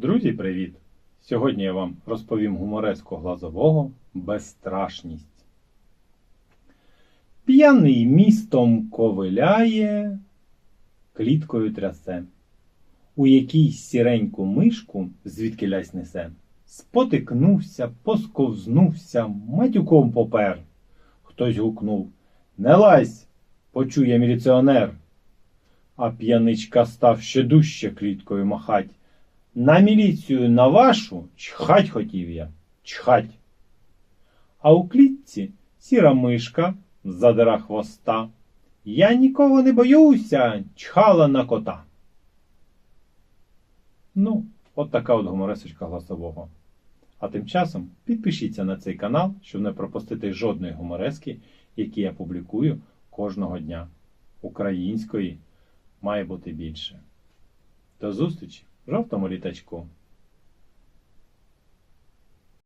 Друзі, привіт! Сьогодні я вам розповім гумореску глазового безстрашність. П'яний містом ковиляє, кліткою трясе, у якійсь сіреньку мишку звідки лясь несе. Спотикнувся, посковзнувся, матюком попер. Хтось гукнув Не лазь, почує міліціонер. А п'яничка став ще дужче кліткою махать. На міліцію на вашу чхать хотів я, чхать. А у клітці сіра мишка задира хвоста. Я нікого не боюся, чхала на кота. Ну, от така от гуморесочка голосового. А тим часом підпишіться на цей канал, щоб не пропустити жодної гуморески, які я публікую кожного дня. Української має бути більше. До зустрічі жовтому літачку.